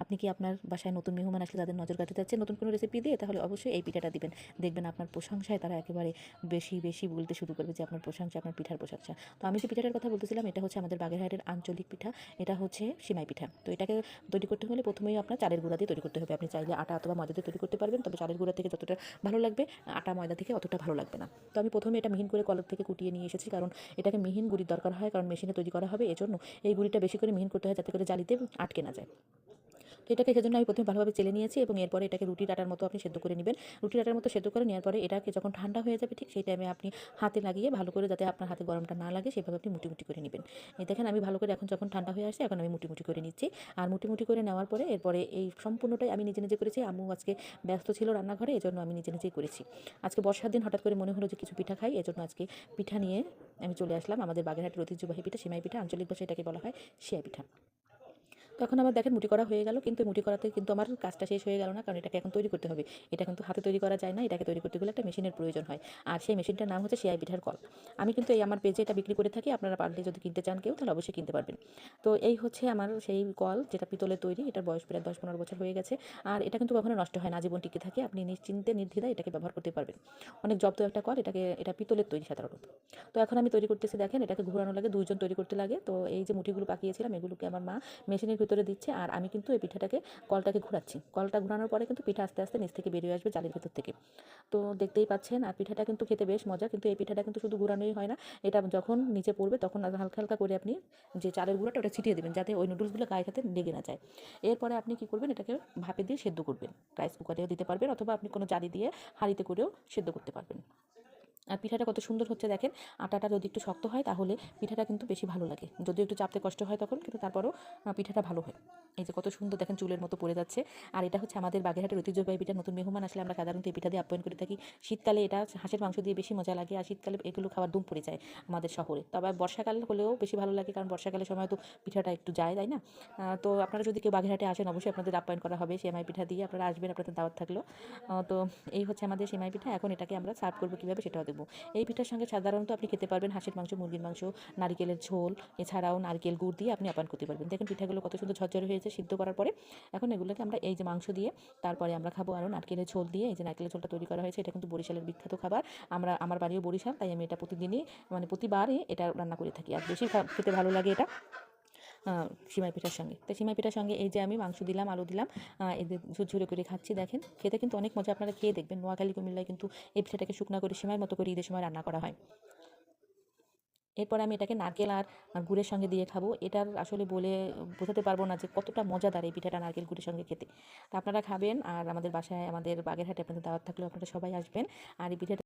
আপনি কি আপনার বাসায় নতুন মেহমান আসলে তাদের নজর কাটাতে চাচ্ছেন? নতুন কোনো রেসিপি দিয়ে? তাহলে অবশ্যই এই পিঠাটা দিবেন। দেখবেন আপনার প্রশংসায় তারা একেবারে বেশি বেশি বলতে শুরু করবে যে আপনার প্রশংসা, আপনার পিঠার প্রশংসা। তো আমি যে পিঠাটার কথা বলতেছিলাম, এটা হচ্ছে আমাদের বাগেরহাটের আঞ্চলিক পিঠা। এটা হচ্ছে সিমাই পিঠা। তো এটাকে তৈরি করতে হলে প্রথমেই আপনার চালের গুঁড়া দিয়ে তৈরি করতে হবে। আপনি চাইলে আটা অথবা ময়দা দিয়ে তৈরি করতে পারবেন। তবে চালের গুঁড়া থেকে যতটা ভালো লাগবে, আটা, ময়দা থেকে অতটা ভালো লাগবে না। তো আমি প্রথমে এটা মিহিন করে কলর থেকে কুটিয়ে নিয়ে এসেছি। কারণ এটাকে মিহিন গুড়ির দরকার হয়। কারণ মেশিনে তৈরি করা হবে। এজন্য এই গুড়িটা বেশি করে মিহিন করতে হয় যাতে করে জালিতে আটকে না যায়। এটাকে সেজন্য আমি প্রথমে ভালোভাবে চেলে নিয়েছি এবং এরপরে এটাকে রুটি আটার মতো আপনি সেদ্ধ করে নেবেন। রুটি আটার মতো সেদ্ধ করে নেওয়ার পরে এটাকে যখন ঠান্ডা হয়ে যাবে ঠিক সেই টাইমে আপনি হাতে লাগিয়ে ভালো করে যাতে আপনার হাতে গরমটা না লাগে সেভাবে আপনি মুটি মুটি করে নেবেন। এই দেখেন আমি ভালো করে এখন যখন ঠান্ডা হয়ে আসছে এখন আমি মুটি মুটি করে নিচ্ছি। আর মুটি মুটি করে নেওয়ার পরে এরপরে এই সম্পূর্ণটাই আমি নিজে নিজে করেছি। আম্মু আজকে ব্যস্ত ছিল রান্নাঘরে, এজন্য আমি নিজে নিজেই করেছি। আজকে বর্ষার দিন হঠাৎ করে মনে হলো যে কিছু পিঠা খাই, এজন্য আজকে পিঠা নিয়ে আমি চলে আসলাম। আমাদের বাগেরহাটের ঐতিহ্যবাহী পিঠা, সিমাই পিঠা, আঞ্চলিক ভাষায় এটাকে বলা হয় শিয়া পিঠা। এখন আমার দেখেন মুটি করা হয়ে গেল, কিন্তু মুটি করাতে কিন্তু আমার কাজটা শেষ হয়ে গেল না, কারণ এটাকে এখন তৈরি করতে হবে। এটা কিন্তু হাতে তৈরি করা যায় না, এটাকে তৈরি করতে গেলে একটা মেশিনের প্রয়োজন হয়। আর সেই মেশিনটার নাম হচ্ছে সিআই পিঠার কল। আমি কিন্তু এই আমার পেজে এটা বিক্রি করে থাকি, আপনারা পারলে যদি কিনতে চান কেউ, তাহলে অবশ্যই কিনতে পারবেন। তো এই হচ্ছে আমার সেই কল, যেটা পিতলের তৈরি, এটার বয়স প্রায় দশ পনেরো বছর হয়ে গেছে। আর এটা কিন্তু কখনো নষ্ট হয় না জীবন টিকে থাকে, আপনি নিশ্চিন্তে নির্দ্বিধায় এটাকে ব্যবহার করতে পারবেন। অনেক জব্দ একটা কল, এটাকে, এটা পিতলের তৈরি সাধারণত। তো এখন আমি তৈরি করতেছি, দেখেন এটাকে ঘোরানো লাগে দুজন তৈরি করতে লাগে। তো এই যে মুঠিগুলো পাকিয়েছিলাম, এগুলোকে আমার মা মেশিনের ভিতরে দিচ্ছে আর আমি কিন্তু এই পিঠাটাকে, কলটাকে ঘোরাচ্ছি। কলটা ঘোরানোর পরে কিন্তু পিঠা আস্তে আস্তে নিচ থেকে বেরিয়ে আসবে জালের ভেতর থেকে। তো দেখতেই পাচ্ছেন, আর পিঠাটা কিন্তু খেতে বেশ মজা, কিন্তু এই পিঠাটা কিন্তু শুধু ঘোরানোই হয় না, এটা যখন নিচে পড়বে তখন হালকা হালকা করে আপনি যে চালের গুঁড়োটা ওটা ছিটিয়ে দেবেন, যাতে ওই নুডলসগুলো গায়ে সাথে লেগে না যায়। এরপরে আপনি কী করবেন, এটাকে ভাপে দিয়ে সেদ্ধ করবেন। রাইস কুকারেও দিতে পারবেন, অথবা আপনি কোনো জালি দিয়ে হাঁড়িতে করেও সেদ্ধ করতে পারবেন। আর পিঠাটা কত সুন্দর হচ্ছে দেখেন। আটাটা যদি একটু শক্ত হয় তাহলে পিঠাটা কিন্তু বেশি ভালো লাগে। যদিও একটু চাপতে কষ্ট হয় তখন, কিন্তু তারপরও পিঠাটা ভালো হয়। এই যে কত সুন্দর দেখেন চুলের মতো পড়ে যাচ্ছে। আর এটা হচ্ছে আমাদের বাগেরহাটের ঐতিহ্যবাহী পিঠা, নতুন মেহমান আসলে আমরা সাধারণত এই পিঠা দিয়ে আপ্যায়ন করে থাকি। শীতকালে এটা হাঁসের মাংস দিয়ে বেশি মজা লাগে, আর শীতকালে এগুলো খাবার দুম পড়ে যায় আমাদের শহরে। তবে বর্ষাকাল হলেও বেশি ভালো লাগে, কারণ বর্ষাকালের সময় তো পিঠাটা একটু যায়, তাই না? তো আপনারা যদি কেউ বাগেরহাটে আসেন, অবশ্যই আপনাদের আপ্যায়ন করা হবে সেমাই পিঠা দিয়ে। আপনারা আসবেন, আপনাদের দাওয়াত থাকল। তো এই হচ্ছে আমাদের সেমাই পিঠা। এখন এটাকে আমরা সার্ভ করব কীভাবে সেটাও দেবো এই পিঠার সঙ্গে সাধারণত আপনি খেতে পারবেন হাঁসের মাংস, মুরগির মাংস, নারকেলের ঝোল, এছাড়াও নারকেল গুড় দিয়ে আপনি আপ্যায়ন করতে পারবেন। দেখেন, পিঠাগুলো কত সুন্দর ঝরঝরে হয়েছে, সিদ্ধ করার পরে এখন এগুলোকে আমরা এই যে মাংস দিয়ে তারপরে আমরা খাব আরও নারকেলের ঝোল দিয়ে। এই যে নারকেলের ঝোলটা তৈরি করা হয়েছে, এটা কিন্তু বরিশালের বিখ্যাত খাবার। আমরা, আমার বাড়িও বরিশাল, তাই আমি এটা প্রতিদিনই মানে প্রতিবারই এটা রান্না করে থাকি। আর বেশি খেতে ভালো লাগে এটা। সিমাই পিঠার সঙ্গে। তো সিমাই পিঠার সঙ্গে এই যে আমি মাংস দিলাম, আলু দিলাম এদের ঝুরঝুরে করে খাচ্ছি, দেখেন। খেতে কিন্তু অনেক মজা, আপনারা খেয়ে দেখবেন। নোয়াখালী, কুমিল্লায় কিন্তু এই পিঠাটাকে শুকনা করে, সিমাইয়ের মতো করে ঈদের সময় রান্না করা হয়। এরপর আমি এটাকে নারকেল আর আর গুড়ের সঙ্গে দিয়ে খাব। এটার আসলে বলে বোঝাতে পারব না যে কতটা মজাদার এই পিঠাটা নারকেল গুড়ের সঙ্গে খেতে। তা আপনারা খাবেন, আর আমাদের বাসায়, আমাদের বাগেরহাটে আপনাদের দাওয়াত থাকলেও আপনারা সবাই আসবেন, আর এই পিঠাটা